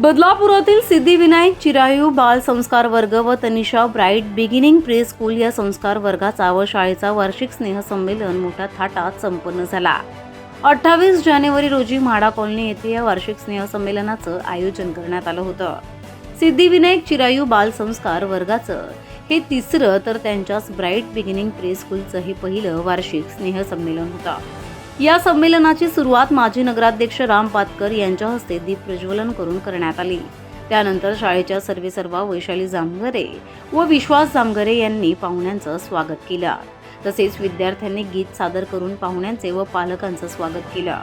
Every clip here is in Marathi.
बदलापुरातील सिद्धिविनायक चिरायू बाल संस्कार वर्ग व Tanisha bright beginning pre school या संस्कार वर्गाचा व शाळेचा वार्षिक स्नेहसंमेलन मोठ्या थाटात संपन्न झाला. अठ्ठावीस जानेवारी रोजी म्हाडा कॉलनी येथे या वार्षिक स्नेहसंमेलनाचं आयोजन करण्यात आलं होतं. सिद्धिविनायक चिरायू बाल संस्कार वर्गाचं हे तिसरं तर त्यांच्याच ब्राईट बिगिनिंग प्री स्कूलचं हे पहिलं वार्षिक स्नेहसंमेलन होतं. या संमेलनाची सुरुवात माजी नगराध्यक्ष राम पातकर यांच्या हस्ते दीप प्रज्वलन करून करण्यात आली. त्यानंतर शाळेच्या सर्वेसर्वा वैशाली जामघरे व विश्वास जामगरे यांनी पाहुण्यांचं स्वागत केलं. तसेच विद्यार्थ्यांनी गीत सादर करून पाहुण्यांचे व पालकांचं स्वागत केलं.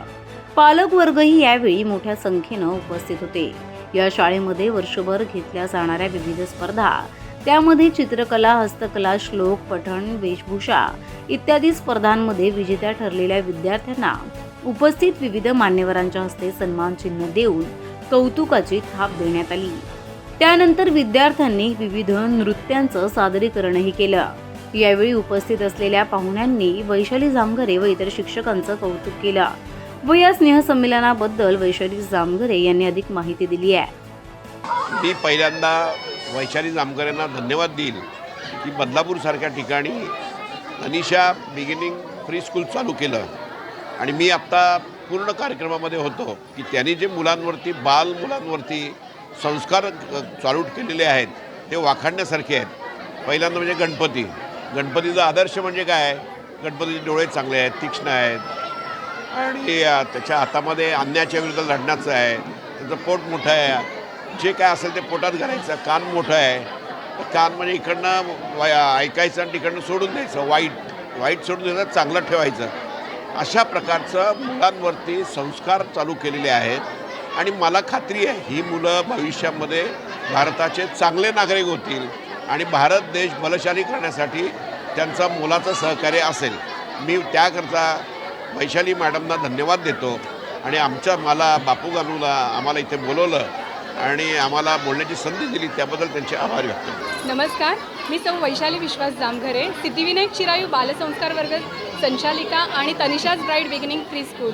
पालक वर्गही यावेळी मोठ्या संख्येनं उपस्थित होते. या शाळेमध्ये वर्षभर घेतल्या जाणाऱ्या विविध स्पर्धा त्यामध्ये चित्रकला हस्तकला श्लोक पठण वेशभूषा इत्यादी स्पर्धांमध्ये विजेत्या ठरलेल्या विद्यार्थ्यांना उपस्थित विविध मान्यवरांच्या हस्ते सन्मान चिन्ह देऊन कौतुकाची थाप देण्यात आली. त्यानंतर विद्यार्थ्यांनी विविध नृत्यांचं सादरीकरणही केलं. यावेळी उपस्थित असलेल्या पाहुण्यांनी वैशाली जामघरे व इतर शिक्षकांचं कौतुक केलं व या स्नेहसंमेलनाबद्दल वैशाली जामघरे यांनी अधिक माहिती दिली आहे. मी पहिल्यांदा वैशाली जामकर यांना धन्यवाद देईल की बदलापूरसारख्या ठिकाणी अनिशा बिगिनिंग फ्री स्कूल चालू केलं. आणि मी आत्ता पूर्ण कार्यक्रमामध्ये होतो की त्यांनी जे मुलांवरती बाल मुलांवरती संस्कार चालू केलेले आहेत ते वाखाणण्यासारखे आहेत. पहिल्यांदा म्हणजे गणपती. गणपतीचा आदर्श म्हणजे काय? गणपतीचे डोळे चांगले आहेत तीक्ष्ण आहेत. आणि त्याच्या हातामध्ये अन्याच्या विरुद्ध लढण्याचं आहे. त्याचं पोट मोठं आहे. जे काय असेल ते पोटात घालायचं. कान मोठं आहे. कान म्हणजे इकडनं ऐकायचं आणि तिकडनं सोडून द्यायचं. वाईट वाईट सोडून द्यायचं चांगलं ठेवायचं. अशा प्रकारचं मुलांवरती संस्कार चालू केलेले आहेत. आणि मला खात्री आहे ही मुलं भविष्यामध्ये भारताचे चांगले नागरिक होतील. आणि भारत देश बलशाली करण्यासाठी त्यांचा मोलाचं सहकार्य असेल. मी त्याकरता वैशाली मॅडमना धन्यवाद देतो. आणि आमच्या मला बापू गानूला आम्हाला इथे बोलवलं. आणि आम्हाला बोलण्याची संधी दिली त्याबद्दल त्यांचे आभार व्यक्त नमस्कार. मी सौ वैशाली विश्वास जामघरे सिद्धिविनायक चिरायू बालसंस्कार वर्ग संचालिका आणि Tanisha's bright beginning pre school.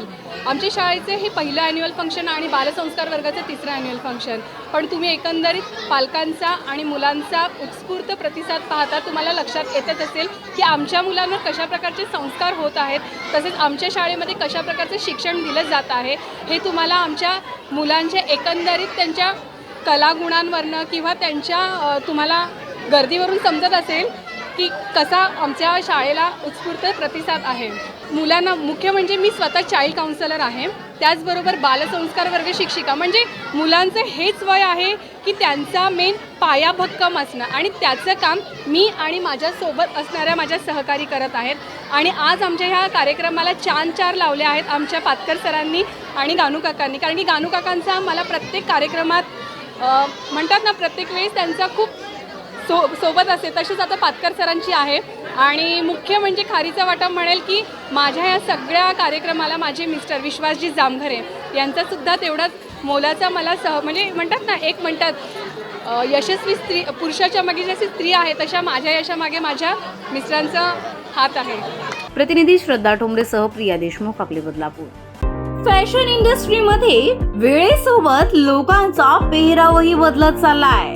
आमच्या शाळेचे हे पहिलं ॲन्युअल फंक्शन आणि बालसंस्कार वर्गाचं तिसरं ॲन्युअल फंक्शन पण तुम्ही एकंदरीत पालकांचा आणि मुलांचा उत्स्फूर्त प्रतिसाद पाहता तुम्हाला लक्षात येतच असेल की आमच्या मुलांवर कशा प्रकारचे संस्कार होत आहेत तसेच आमच्या शाळेमध्ये कशा प्रकारचं शिक्षण दिलं जात आहे हे तुम्हाला आमच्या मुलांच्या एकंदरीत त्यांच्या कलागुणांवरनं किंवा त्यांच्या तुम्हाला गर्दीवरून समजत असेल की कसा आमच्या शाळेला उत्स्फूर्त प्रतिसाद आहे. मुलांना मुख्य म्हणजे मी स्वतः चाइल्ड काउन्सिलर आहे. त्याचबरोबर बालसंस्कार वर्ग शिक्षिका. म्हणजे मुलांचं हेच वय आहे की त्यांचा मेन पाया भक्कम असणं. आणि त्याचं काम मी आणि माझ्यासोबत असणाऱ्या माझ्या सहकारी करत आहेत. आणि आज आमच्या ह्या कार्यक्रमाला चान चार लावले आहेत आमच्या पातकर सरांनी आणि गानू काकांनी. कारण की गानू काकांचा मला प्रत्येक कार्यक्रमात म्हणतात ना प्रत्येक वेळेस त्यांचा खूप सो सोबत असते तशीच आता पातकर सरांची आहे. आणि मुख्य म्हणजे खारीचा वाटा म्हणेल की माझ्या या सगळ्या कार्यक्रमाला माझे मिस्टर विश्वासजी जामघरे यांचासुद्धा तेवढाच मोलाचा मला सह म्हणजे म्हणतात ना एक म्हणतात यशस्वी स्त्री पुरुषाच्या मागे जशी स्त्री आहे तशा माझ्या यशामागे माझ्या मिस्टरांचा हात आहे. प्रतिनिधी श्रद्धा ठोंबरेसह प्रिया देशमुख आपले बदलापूर. फॅशन इंडस्ट्रीमध्ये वेळेसोबत लोकांचा पेहरावही बदलत चाललाय.